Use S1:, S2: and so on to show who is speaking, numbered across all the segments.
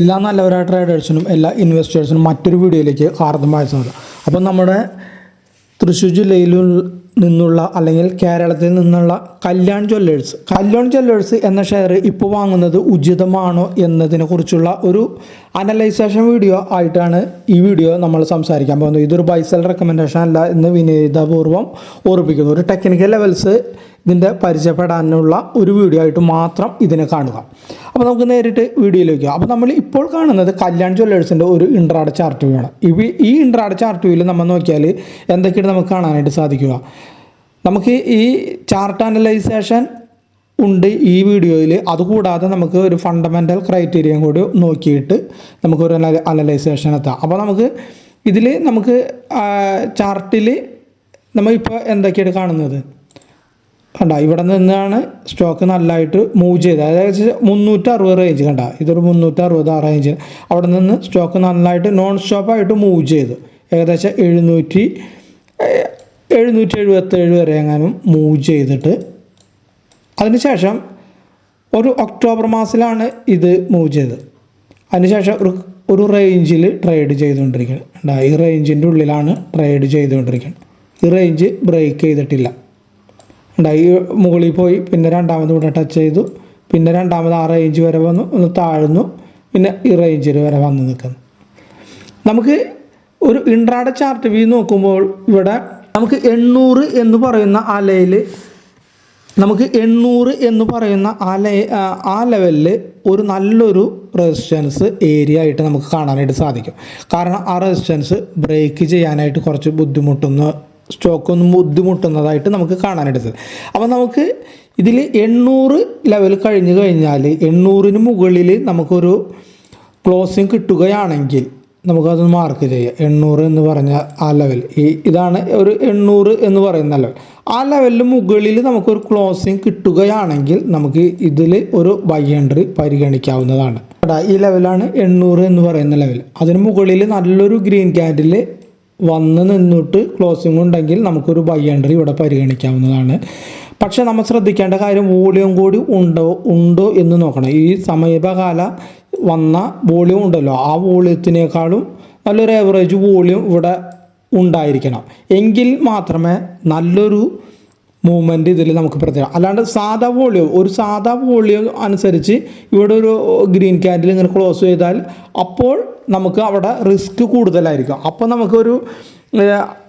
S1: എല്ലാ നല്ലവരായ ട്രേഡേഴ്സിനും എല്ലാ ഇൻവെസ്റ്റേഴ്സിനും മറ്റൊരു വീഡിയോയിലേക്ക് ഹാർദമായ സ്വാഗതം അപ്പം നമ്മുടെ തൃശ്ശൂർ ജില്ലയിൽ നിന്നുള്ള അല്ലെങ്കിൽ കേരളത്തിൽ നിന്നുള്ള കല്യാൺ ജ്വല്ലേഴ്സ് കല്യാൺ ജ്വല്ലേഴ്സ് എന്ന ഷെയർ ഇപ്പോൾ വാങ്ങുന്നത് ഉചിതമാണോ എന്നതിനെ കുറിച്ചുള്ള ഒരു അനലൈസേഷൻ വീഡിയോ ആയിട്ടാണ് ഈ വീഡിയോ നമ്മൾ സംസാരിക്കാൻ പോകുന്നത്. ഇതൊരു ബൈസൽ റെക്കമെൻഡേഷൻ അല്ല എന്ന് വിനീതപൂർവം ഓർപ്പിക്കുന്നു ഒരു ടെക്നിക്കൽ ലെവൽസ് ഇതിന്റെ പരിചയപ്പെടാനുള്ള ഒരു വീഡിയോ ആയിട്ട് മാത്രം ഇതിനെ കാണുക. അപ്പോൾ നമുക്ക് നേരിട്ട് വീഡിയോയിലേക്ക് അപ്പോൾ നമ്മൾ ഇപ്പോൾ കാണുന്നത് കല്യാൺ ജ്വല്ലേഴ്സിന്റെ ഒരു ഇൻട്രാഡ് ചാർട്ട് വ്യൂ ആണ് ഈ ഇൻട്രാഡ് ചാർട്ട് വ്യൂവിൽ നമ്മൾ നോക്കിയാൽ എന്തൊക്കെയാണ് നമുക്ക് കാണാനായിട്ട് സാധിക്കുക? നമുക്ക് ഈ ചാർട്ട് അനലൈസേഷൻ ഉണ്ട് ഈ വീഡിയോയിൽ അതുകൂടാതെ നമുക്ക് ഒരു ഫണ്ടമെന്റൽ ക്രൈറ്റീരിയയും കൂടി നോക്കിയിട്ട് നമുക്കൊരു അനലൈസേഷൻ എത്താം. അപ്പോൾ നമുക്ക് ഇതിൽ നമുക്ക് ചാർട്ടിൽ നമ്മളിപ്പോൾ എന്തൊക്കെയാണ് കാണുന്നത്? കണ്ട ഇവിടെ നിന്നാണ് സ്റ്റോക്ക് നല്ലതായിട്ട് മൂവ് ചെയ്തത്. അതായത് മുന്നൂറ്റി അറുപത് റേഞ്ച് കണ്ട ഇതൊരു മുന്നൂറ്റി അറുപത് ആ റേഞ്ച് അവിടെ നിന്ന് സ്റ്റോക്ക് നന്നായിട്ട് നോൺ സ്റ്റോപ്പായിട്ട് മൂവ് ചെയ്തു. ഏകദേശം എഴുന്നൂറ്റി എഴുന്നൂറ്റി എഴുപത്തേഴ് വരെ എങ്ങാനും മൂവ് ചെയ്തിട്ട്. അതിനുശേഷം ഒരു ഒക്ടോബർ മാസത്തിലാണ് ഇത് മൂവ് ചെയ്തത്. അതിനുശേഷം ഒരു ഒരു റേഞ്ചിൽ ട്രേഡ് ചെയ്തുകൊണ്ടിരിക്കുന്നത് ഈ റേഞ്ചിന്റെ ഉള്ളിലാണ് ട്രേഡ് ചെയ്തുകൊണ്ടിരിക്കുന്നത് ഈ റേഞ്ച് ബ്രേക്ക് ചെയ്തിട്ടില്ല. ഉണ്ടായി. മുകളിൽ പോയി പിന്നെ രണ്ടാമത് ഇവിടെ ടച്ച് ചെയ്തു. പിന്നെ രണ്ടാമത് ആ റേഞ്ച് വരെ വന്നു ഒന്ന് താഴ്ന്നു പിന്നെ ഈ റേഞ്ചിൽ വരെ വന്ന് നിൽക്കുന്നു. നമുക്ക് ഒരു ഇൻട്രാഡ ചാർട്ട് വ്യൂ നോക്കുമ്പോൾ ഇവിടെ നമുക്ക് എണ്ണൂറ് എന്ന് പറയുന്ന അലയിൽ നമുക്ക് എണ്ണൂറ് എന്ന് പറയുന്ന ആ ലെ ആ ലെവലിൽ ഒരു നല്ലൊരു റെസിസ്റ്റൻസ് ഏരിയ ആയിട്ട് നമുക്ക് കാണാനായിട്ട് സാധിക്കും. കാരണം ആ റെസിസ്റ്റൻസ് ബ്രേക്ക് ചെയ്യാനായിട്ട് കുറച്ച് ബുദ്ധിമുട്ടുന്ന സ്റ്റോക്ക് ഒന്നും ബുദ്ധിമുട്ടുന്നതായിട്ട് നമുക്ക് കാണാനായിട്ട് സാധിക്കും. അപ്പോൾ നമുക്ക് ഇതിൽ എണ്ണൂറ് ലെവൽ കഴിഞ്ഞ് കഴിഞ്ഞാൽ എണ്ണൂറിന് മുകളിൽ നമുക്കൊരു ക്ലോസിങ് കിട്ടുകയാണെങ്കിൽ നമുക്കത് മാർക്ക് ചെയ്യാം. എണ്ണൂറ് എന്ന് പറഞ്ഞ ആ ലെവൽ ഈ ഇതാണ് ഒരു എണ്ണൂറ് എന്ന് പറയുന്ന ലെവൽ ആ ലെവലിന് മുകളിൽ നമുക്കൊരു ക്ലോസിങ് കിട്ടുകയാണെങ്കിൽ നമുക്ക് ഇതിൽ ഒരു ബൈ എൻട്രി പരിഗണിക്കാവുന്നതാണ്. ഈ ലെവലാണ് എണ്ണൂറ് എന്ന് പറയുന്ന ലെവൽ അതിന് മുകളിൽ നല്ലൊരു ഗ്രീൻ ക്യാൻഡിൽ വന്ന് നിന്നിട്ട് ക്ലോസിംഗ് ഉണ്ടെങ്കിൽ നമുക്കൊരു ബൈ എൻട്രി ഇവിടെ പരിഗണിക്കാവുന്നതാണ്. പക്ഷേ നമ്മൾ ശ്രദ്ധിക്കേണ്ട കാര്യം വോളിയം കൂടി ഉണ്ടോ ഉണ്ടോ എന്ന് നോക്കണം. ഈ സമീപകാല വന്ന വോളിയം ഉണ്ടല്ലോ ആ വോളിയത്തിനേക്കാളും നല്ലൊരു ആവറേജ് വോളിയം ഇവിടെ ഉണ്ടായിരിക്കണം. എങ്കിൽ മാത്രമേ നല്ലൊരു മൂവ്മെന്റ് ഇതിൽ നമുക്ക് പ്രത്യേകം. അല്ലാണ്ട് സാധാ വോളിയം ഒരു സാധാ വോളിയം അനുസരിച്ച് ഇവിടെ ഒരു ഗ്രീൻ ക്യാൻഡിൽ ഇങ്ങനെ ക്ലോസ് ചെയ്താൽ അപ്പോൾ നമുക്ക് അവിടെ റിസ്ക് കൂടുതലായിരിക്കും. അപ്പോൾ നമുക്കൊരു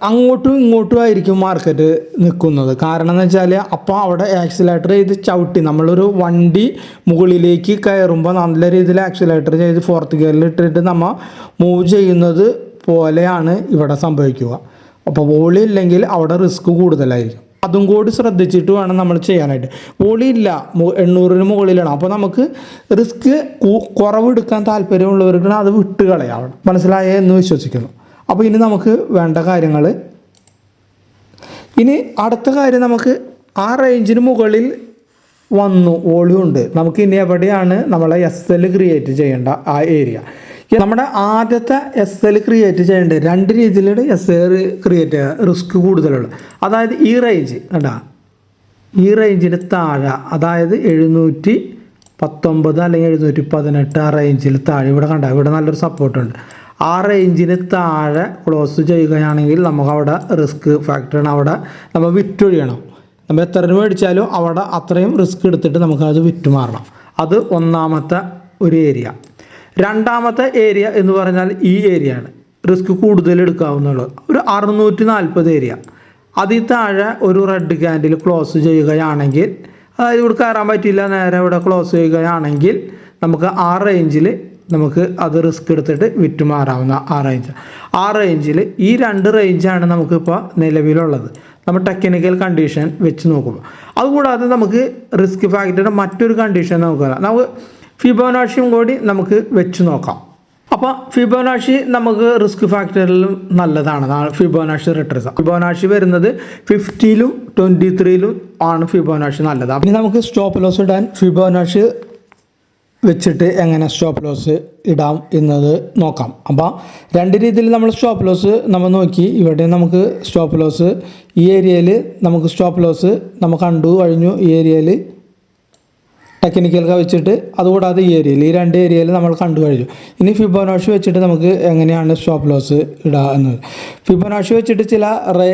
S1: അങ്ങോട്ടും ഇങ്ങോട്ടും ആയിരിക്കും മാർക്കറ്റ് നിൽക്കുന്നത്. കാരണം എന്ന് വെച്ചാൽ അപ്പോൾ അവിടെ ആക്സിലേറ്റർ ചെയ്ത് ചവിട്ടി. നമ്മളൊരു വണ്ടി മുകളിലേക്ക് കയറുമ്പോൾ നല്ല രീതിയിൽ ആക്സിലേറ്റർ ചെയ്ത് ഫോർത്ത് ഗിയറിൽ ഇട്ടിട്ട് നമ്മൾ മൂവ് ചെയ്യുന്നത് പോലെയാണ് ഇവിടെ സംഭവിക്കുക. അപ്പോൾ വോളി ഇല്ലെങ്കിൽ അവിടെ റിസ്ക് കൂടുതലായിരിക്കും. അതും കൂടി ശ്രദ്ധിച്ചിട്ട് വേണം നമ്മൾ ചെയ്യാനായിട്ട്. വോളി ഇല്ല എണ്ണൂറിന് മുകളിലാണ്. അപ്പോൾ നമുക്ക് റിസ്ക് കുറവെടുക്കാൻ താല്പര്യമുള്ളവർക്ക് അത് വിട്ട് കളയാവണം. മനസ്സിലായേ എന്ന് വിശ്വസിക്കുന്നു. അപ്പോൾ ഇനി നമുക്ക് വേണ്ട കാര്യങ്ങൾ ഇനി അടുത്ത കാര്യം നമുക്ക് ആ റേഞ്ചിന് മുകളിൽ വന്നു വോളിയം ഉണ്ട്. നമുക്ക് ഇനി എവിടെയാണ് നമ്മളെ എസ് എൽ ക്രിയേറ്റ് ചെയ്യേണ്ട ആ ഏരിയ നമ്മുടെ ആദ്യത്തെ എസ് എൽ ക്രിയേറ്റ് ചെയ്യേണ്ടത് രണ്ട് രീതിയിലാണ് എസ് എൽ ക്രിയേറ്റ് ചെയ്യുക. റിസ്ക് കൂടുതലുള്ളത് അതായത് ഈ റേഞ്ച് കണ്ടാ? ഈ റേഞ്ചിന് താഴെ അതായത് എഴുന്നൂറ്റി പത്തൊമ്പത് അല്ലെങ്കിൽ എഴുന്നൂറ്റി പതിനെട്ട് ആ റേഞ്ചിൽ താഴെ. ഇവിടെ കണ്ട ഇവിടെ നല്ലൊരു സപ്പോർട്ടുണ്ട് ആ റേഞ്ചിന് താഴെ ക്ലോസ് ചെയ്യുകയാണെങ്കിൽ നമുക്ക് അവിടെ റിസ്ക് ഫാക്ടറാണ് അവിടെ നമ്മൾ വിറ്റൊഴിയണം. നമ്മൾ എത്ര രൂപ മേടിച്ചാലും അവിടെ അത്രയും റിസ്ക് എടുത്തിട്ട് നമുക്കത് വിറ്റുമാറണം. അത് ഒന്നാമത്തെ ഒരു ഏരിയ രണ്ടാമത്തെ ഏരിയ എന്ന് പറഞ്ഞാൽ ഈ ഏരിയ ആണ്. റിസ്ക് കൂടുതൽ എടുക്കാവുന്നുള്ളത് ഒരു അറുന്നൂറ്റി നാൽപ്പത് ഏരിയ അതിൽ താഴെ ഒരു റെഡ് ക്യാൻഡിൽ ക്ലോസ് ചെയ്യുകയാണെങ്കിൽ അതായത് ഇവിടെ കയറാൻ പറ്റില്ല നേരെ ഇവിടെ ക്ലോസ് ചെയ്യുകയാണെങ്കിൽ നമുക്ക് ആ റേഞ്ചിൽ നമുക്ക് അത് റിസ്ക് എടുത്തിട്ട് വിറ്റുമാറാവുന്ന ആ റേഞ്ച് ആ. റേഞ്ചിൽ ഈ രണ്ട് റേഞ്ചാണ് നമുക്കിപ്പോൾ നിലവിലുള്ളത്. നമ്മൾ ടെക്നിക്കൽ കണ്ടീഷൻ വെച്ച് നോക്കുമ്പോൾ അതുകൂടാതെ നമുക്ക് റിസ്ക് ഫാക്ടറുടെ മറ്റൊരു കണ്ടീഷൻ നമുക്ക് നമുക്ക് ഫിബോനാഷിയും കൂടി നമുക്ക് വെച്ച് നോക്കാം. അപ്പോൾ ഫിബോനാഷി നമുക്ക് റിസ്ക് ഫാക്ടറിലും നല്ലതാണ്. ഫിബോനാഷി റിട്ടേൺസ് ഫിബോനാഷി വരുന്നത് ഫിഫ്റ്റിയിലും ട്വന്റി ത്രീയിലും ആണ് ഫിബോനാഷി നല്ലത്. ഇനി നമുക്ക് സ്റ്റോപ്പ് ലോസ് ഇടാൻ ഫിബോനാഷി വെച്ചിട്ട് എങ്ങനെ സ്റ്റോപ്പ് ലോസ് ഇടാം എന്നത് നോക്കാം. അപ്പോൾ രണ്ട് രീതിയിൽ നമ്മൾ സ്റ്റോപ്പ് ലോസ് നമ്മൾ നോക്കി. ഇവിടെ നമുക്ക് സ്റ്റോപ്പ് ലോസ് ഈ ഏരിയയിൽ നമുക്ക് സ്റ്റോപ്പ് ലോസ് നമ്മൾ കണ്ടു കഴിഞ്ഞു ഈ ഏരിയയിൽ ടെക്നിക്കൽ വെച്ചിട്ട് അതുകൂടാതെ ഈ ഏരിയയിൽ ഈ രണ്ട് ഏരിയയിൽ നമ്മൾ കണ്ടു കഴിഞ്ഞു. ഇനി ഫിബോനാഷി വെച്ചിട്ട് നമുക്ക് എങ്ങനെയാണ് സ്റ്റോപ്പ് ലോസ് ഇടുക എന്നത്. ഫിബോനാഷി വെച്ചിട്ട് ചില റേ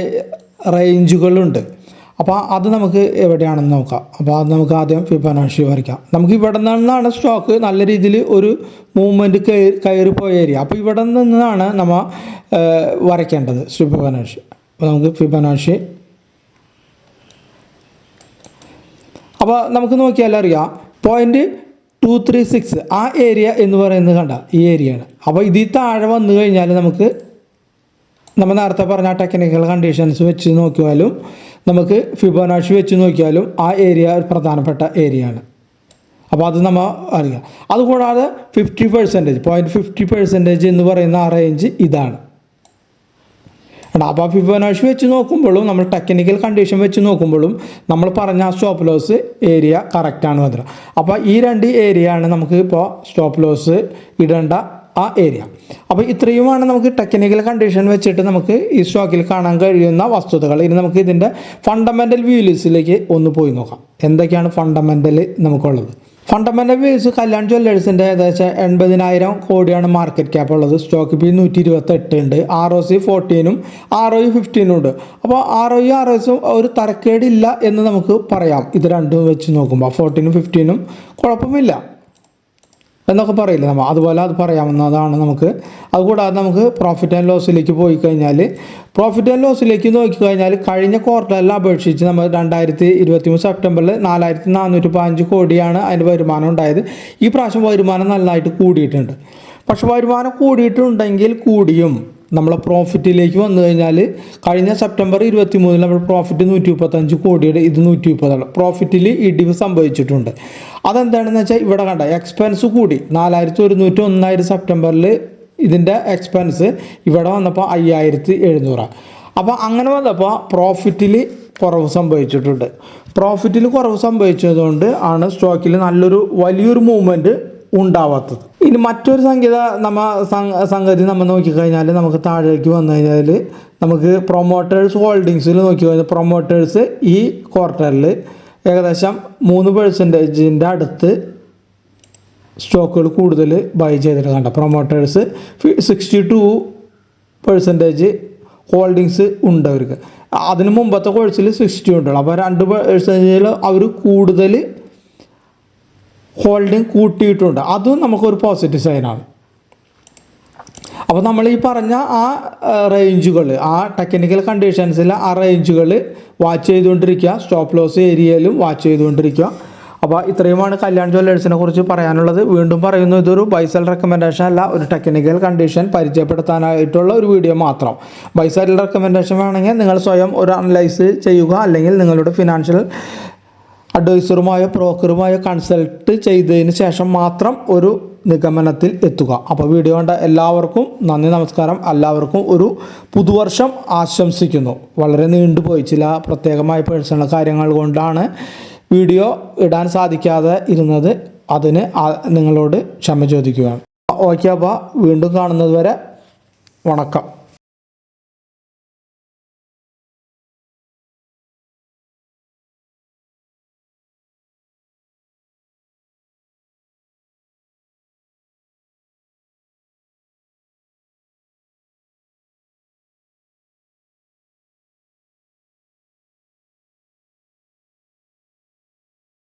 S1: റേഞ്ചുകളുണ്ട് അപ്പോൾ അത് നമുക്ക് എവിടെയാണെന്ന് നോക്കാം. അപ്പോൾ അത് നമുക്ക് ആദ്യം ഫിബനാഷി വരയ്ക്കാം. നമുക്ക് ഇവിടെ നിന്നാണ് സ്റ്റോക്ക് നല്ല രീതിയിൽ ഒരു മൂവ്മെന്റ് കയറി കയറി പോയ ഏരിയ അപ്പോൾ ഇവിടെ നിന്നാണ് നമ്മൾ വരയ്ക്കേണ്ടത് ഫിബനാഷി അപ്പോൾ നമുക്ക് ഫിബനാഷി അപ്പോൾ നമുക്ക് നോക്കിയാൽ അറിയാം. പോയിന്റ് ടു ത്രീ സിക്സ് ആ ഏരിയ എന്ന് പറയുന്നത് കണ്ട ഈ ഏരിയയാണ് അപ്പോൾ ഇതിൽ താഴെ വന്നു കഴിഞ്ഞാൽ നമുക്ക് നമ്മൾ നേരത്തെ പറഞ്ഞ ടെക്നിക്കൽ കണ്ടീഷൻസ് വെച്ച് നോക്കിയാലും നമുക്ക് ഫിബോനാഷി വെച്ച് നോക്കിയാലും ആ ഏരിയ ഒരു പ്രധാനപ്പെട്ട ഏരിയ ആണ്. അപ്പോൾ അത് നമ്മൾ അറിയാം. അതുകൂടാതെ fifty percentage point fifty percentage എന്ന് പറയുന്ന ആ റേഞ്ച് ഇതാണ്. അപ്പോൾ ഫിബോനാഷി വെച്ച് നോക്കുമ്പോഴും നമ്മൾ ടെക്നിക്കൽ കണ്ടീഷൻ വെച്ച് നോക്കുമ്പോഴും നമ്മൾ പറഞ്ഞ ആ സ്റ്റോപ്പ് ലോസ് ഏരിയ കറക്റ്റാണ് വന്നത് അപ്പോൾ ഈ രണ്ട് ഏരിയ ആണ് നമുക്ക് ഇപ്പോൾ സ്റ്റോപ്പ് ലോസ് ഇടേണ്ട ആ ഏരിയ അപ്പോൾ ഇത്രയുമാണ് നമുക്ക് ടെക്നിക്കൽ കണ്ടീഷൻ വെച്ചിട്ട് നമുക്ക് ഈ സ്റ്റോക്കിൽ കാണാൻ കഴിയുന്ന വസ്തുതകൾ. ഇനി നമുക്ക് ഇതിന്റെ ഫണ്ടമെന്റൽ വ്യൂലിസിലേക്ക് ഒന്ന് പോയി നോക്കാം. എന്തൊക്കെയാണ് ഫണ്ടമെന്റൽ നമുക്കുള്ളത്? ഫണ്ടമെന്റൽ വ്യൂസ് കല്യാൺ ജ്വല്ലേഴ്സിന്റെ ഏകദേശം എൺപതിനായിരം കോടിയാണ് മാർക്കറ്റ് ക്യാപ്പ് ഉള്ളത്. സ്റ്റോക്ക് ഇപ്പോൾ നൂറ്റി ഇരുപത്തെട്ട് ഉണ്ട്. ആർ ഒ സി ഫോർട്ടീനും ആർ ഒ ഫിഫ്റ്റീനും ഉണ്ട്. അപ്പോൾ ആർ ഒ ആർ എസും ഒരു തരക്കേടില്ല എന്ന് നമുക്ക് പറയാം. ഇത് രണ്ടും വെച്ച് നോക്കുമ്പോൾ ഫോർട്ടീനും ഫിഫ്റ്റീനും കുഴപ്പമില്ല. എന്നൊക്കെ പറയില്ല നമ്മൾ അതുപോലെ അത് പറയാവുന്നതാണ് നമുക്ക്. അതുകൂടാതെ നമുക്ക് പ്രോഫിറ്റ് ആൻഡ് ലോസിലേക്ക് പോയി കഴിഞ്ഞാൽ പ്രോഫിറ്റ് ആൻഡ് ലോസിലേക്ക് നോക്കിക്കഴിഞ്ഞാൽ കഴിഞ്ഞ ക്വാർട്ടറിൽ അപേക്ഷിച്ച് നമ്മൾ രണ്ടായിരത്തി ഇരുപത്തി മൂന്ന് സെപ്റ്റംബറിൽ നാലായിരത്തി നാനൂറ്റി പതിനഞ്ച് കോടിയാണ് അതിന്റെ വരുമാനം ഉണ്ടായത്. ഈ പ്രാവശ്യം വരുമാനം നന്നായിട്ട് കൂടിയിട്ടുണ്ട്. പക്ഷെ വരുമാനം കൂടിയിട്ടുണ്ടെങ്കിൽ കൂടിയും നമ്മളെ പ്രോഫിറ്റിലേക്ക് വന്നു കഴിഞ്ഞാൽ കഴിഞ്ഞ സെപ്റ്റംബർ ഇരുപത്തി മൂന്നിൽ നമ്മൾ പ്രോഫിറ്റ് നൂറ്റി മുപ്പത്തഞ്ച് കോടിയുടെ ഇത് നൂറ്റി മുപ്പതാണ് പ്രോഫിറ്റിൽ ഇടിവ് സംഭവിച്ചിട്ടുണ്ട്. അതെന്താണെന്ന് വെച്ചാൽ ഇവിടെ കണ്ട എക്സ്പെൻസ് കൂടി. നാലായിരത്തി ഒരുന്നൂറ്റി ഒന്നായിരം സെപ്റ്റംബറിൽ ഇതിന്റെ എക്സ്പെൻസ് ഇവിടെ വന്നപ്പോൾ അയ്യായിരത്തി എഴുന്നൂറാണ് അപ്പോൾ അങ്ങനെ വന്നപ്പോൾ പ്രോഫിറ്റിൽ കുറവ് സംഭവിച്ചിട്ടുണ്ട്. പ്രോഫിറ്റിൽ കുറവ് സംഭവിച്ചതുകൊണ്ട് ആണ് സ്റ്റോക്കിൽ നല്ലൊരു വലിയൊരു മൂവ്മെന്റ് ഉണ്ടാവാത്തത്. ഇനി മറ്റൊരു സംഗീത നമ്മ സംഗ- സംഗതി നമ്മൾ നോക്കിക്കഴിഞ്ഞാൽ നമുക്ക് താഴേക്ക് വന്നു കഴിഞ്ഞാൽ നമുക്ക് പ്രൊമോട്ടേഴ്സ് ഹോൾഡിങ്സിൽ നോക്കി കഴിഞ്ഞാൽ പ്രൊമോട്ടേഴ്സ് ഈ ക്വാർട്ടറിൽ ഏകദേശം മൂന്ന് പെർസെന്റേജിന്റെ അടുത്ത് സ്റ്റോക്കുകൾ കൂടുതൽ ബൈ ചെയ്തിട്ട് കണ്ട. Promoters sixty two percentage holdings ഉണ്ട് അവർക്ക്. അതിന് മുമ്പത്തെ കോഴ്സിൽ സിക്സ്റ്റി ഉണ്ടല്ലോ. അപ്പോൾ രണ്ട് പെർസെന്റേജിൽ അവർ കൂടുതൽ ഹോൾഡിംഗ് കൂട്ടിയിട്ടുണ്ട്. അതും നമുക്കൊരു പോസിറ്റീവ് സൈനാണ് അപ്പോൾ നമ്മൾ ഈ പറഞ്ഞ ആ റേഞ്ചുകൾ ആ ടെക്നിക്കൽ കണ്ടീഷൻസിൽ ആ റേഞ്ചുകൾ വാച്ച് ചെയ്തുകൊണ്ടിരിക്കുക. സ്റ്റോപ്പ് ലോസ് ഏരിയയിലും വാച്ച് ചെയ്തുകൊണ്ടിരിക്കുക. അപ്പോൾ ഇത്രയുമാണ് കല്യാൺ ജ്വല്ലേഴ്സിനെ കുറിച്ച് പറയാനുള്ളത്. വീണ്ടും പറയുന്നു ഇതൊരു ബൈസൽ റെക്കമെൻഡേഷൻ അല്ല ഒരു ടെക്നിക്കൽ കണ്ടീഷൻ പരിചയപ്പെടുത്താനായിട്ടുള്ള ഒരു വീഡിയോ മാത്രം. ബൈസൽ റെക്കമെൻഡേഷൻ വേണമെങ്കിൽ നിങ്ങൾ സ്വയം ഒരു അനലൈസ് ചെയ്യുക അല്ലെങ്കിൽ നിങ്ങളുടെ ഫിനാൻഷ്യൽ അഡ്വൈസറുമായോ ബ്രോക്കറുമായോ കൺസൾട്ട് ചെയ്തതിന് ശേഷം മാത്രം ഒരു നിഗമനത്തിൽ എത്തുക. അപ്പോൾ വീഡിയോ കണ്ട എല്ലാവർക്കും നന്ദി നമസ്കാരം. എല്ലാവർക്കും ഒരു പുതുവർഷം ആശംസിക്കുന്നു. വളരെ നീണ്ടുപോയി ചില പ്രത്യേകമായ പേഴ്സണൽ കാര്യങ്ങൾ കൊണ്ടാണ് വീഡിയോ ഇടാൻ സാധിക്കാതെ ഇരുന്നത്. അതിന് നിങ്ങളോട് ക്ഷമ ചോദിക്കുകയാണ്. ഓക്കെ അപ്പോൾ വീണ്ടും കാണുന്നതുവരെ വണക്കം.